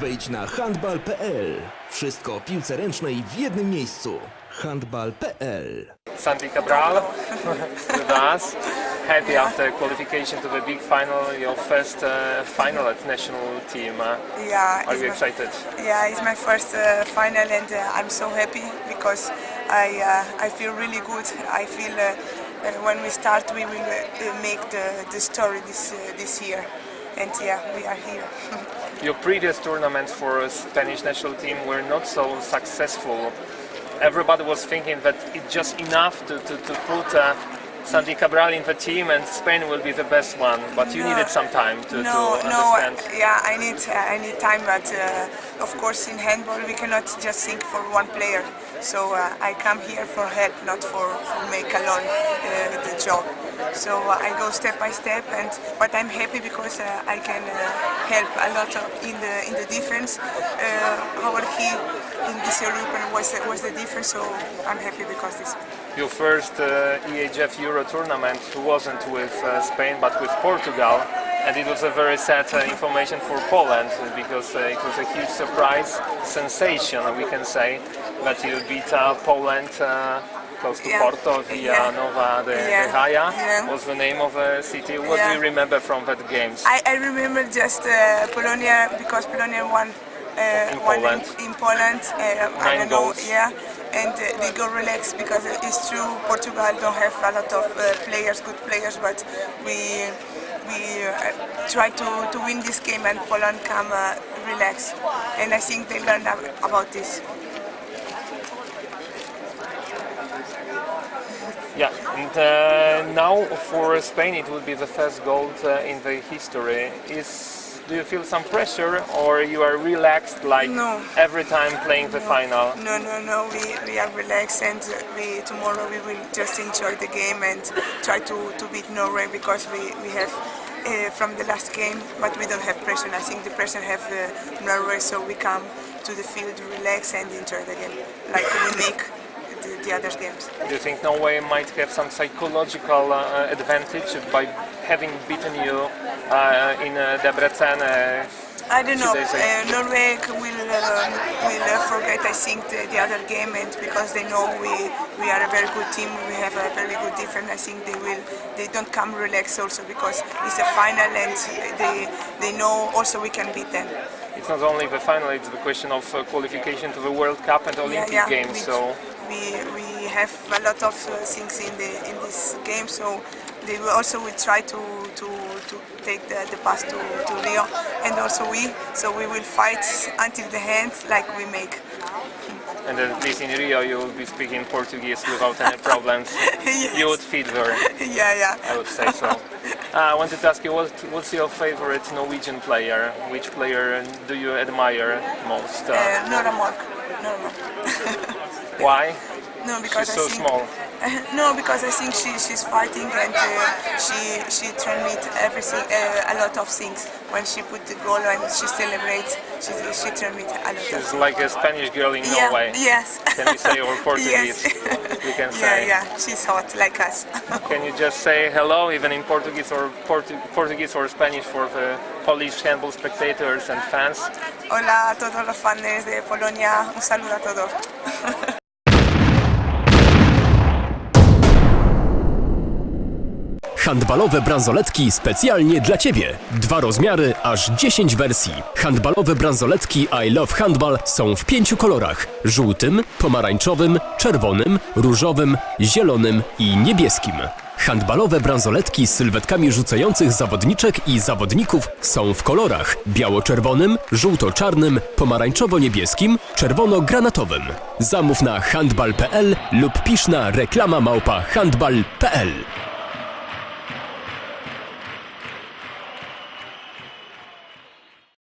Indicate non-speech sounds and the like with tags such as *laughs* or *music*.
Wejdź na handbal.pl. Wszystko o piłce ręcznej w jednym miejscu. handbal.pl Sandy Cabral *laughs* with us. Happy after qualification to the big final, your first uh, final at national team. Uh, Yeah, are it's you my- excited? Yeah, it's my first uh, final, and uh, I'm so happy because I uh, I feel really good. I feel uh, uh, when we start, we will uh, make the, the story this uh, this year, and yeah, we are here. *laughs* Your previous tournaments for a Spanish national team were not so successful. Everybody was thinking that it's just enough to, to, to put uh, Sandy Cabral in the team and Spain will be the best one. But you No. needed some time to, no, to no, yeah, I need uh, I need time, but uh, of course in handball we cannot just think for one player. So uh, I come here for help, not for, for make alone uh, the job. So uh, I go step by step, and but I'm happy because uh, I can uh, help a lot in the in the. Uh, our key in this European was was the defense, so I'm happy because this. Your first EHF Euro tournament wasn't with Spain but with Portugal, and it was a very sad uh, information for Poland because uh, it was a huge surprise, sensation we can say, that you beat uh, Poland close to Yeah. Porto, Via Yeah. Nova de, Yeah. de Gaia Yeah. was the name of the city. What do you remember from that games? I, I remember just uh, Polonia because Polonia won. Uh, In Poland. In, in Poland, uh, I don't know, goals. yeah, and uh, they go relaxed because it's true. Portugal don't have a lot of uh, players, good players, but we we uh, try to, to win this game and Poland come uh, relax, and I think they learned about this. Yeah, and uh, now for Spain it will be the first gold uh, in the history. Is do you feel some pressure or you are relaxed like No. every time playing the final? No, no, no. We, we are relaxed and we tomorrow we will just enjoy the game and try to, to beat Norway because we, we have uh, from the last game, but we don't have pressure. I think the pressure have uh, Norway, so we come to the field, relax and enjoy the game like we make the, the other games. Do you think Norway might have some psychological uh, advantage by having beaten you uh, in uh, Debrecen? Uh, I don't know. Should I say- Uh, Norway will um, will uh, forget, I think, the, the other game, and because they know we we are a very good team, we have a very good defense. I think they will. They don't come relaxed also because it's a final, and they they know also we can beat them. it's not only the final; it's the question of uh, qualification to the World Cup and Olympic Games. So we we have a lot of uh, things in the in this game, so they will also will try to to, to take the, the pass to, to Rio, and also we. So we will fight until the end, like we make. and at least in Rio you will be speaking Portuguese without any problems. *laughs* Yes. You would fit there. *laughs* yeah, yeah. I would say so. Uh, I wanted to ask you, what, what's your favorite Norwegian player? Which player do you admire most? Uh, Uh, Nora Mork. Nora Mork. *laughs* why? No, because She's I so think, small. *laughs* no, because I think she, she's fighting and uh, she she transmit everything, uh, a lot of things. When she put the goal and she celebrates, she she transmit a lot She's like a Spanish girl in Yeah. Norway. Yes. Can we say or *laughs* Portuguese? Yes. We can *laughs* yeah, say. yeah. She's hot like us. Can you just say hello, even in Portuguese or Portu- Portuguese or Spanish for the Polish handball spectators and fans? Hola a todos los fans de Polonia. Un saludo a todos. Handbalowe bransoletki specjalnie dla Ciebie. Dwa rozmiary, aż 10 wersji. Handbalowe bransoletki I Love Handball są w pięciu kolorach: żółtym, pomarańczowym, czerwonym, różowym, zielonym i niebieskim. Handbalowe bransoletki z sylwetkami rzucających zawodniczek i zawodników są w kolorach biało-czerwonym, żółto-czarnym, pomarańczowo-niebieskim, czerwono-granatowym. Zamów na handbal.pl lub pisz na reklama małpa handbal.pl.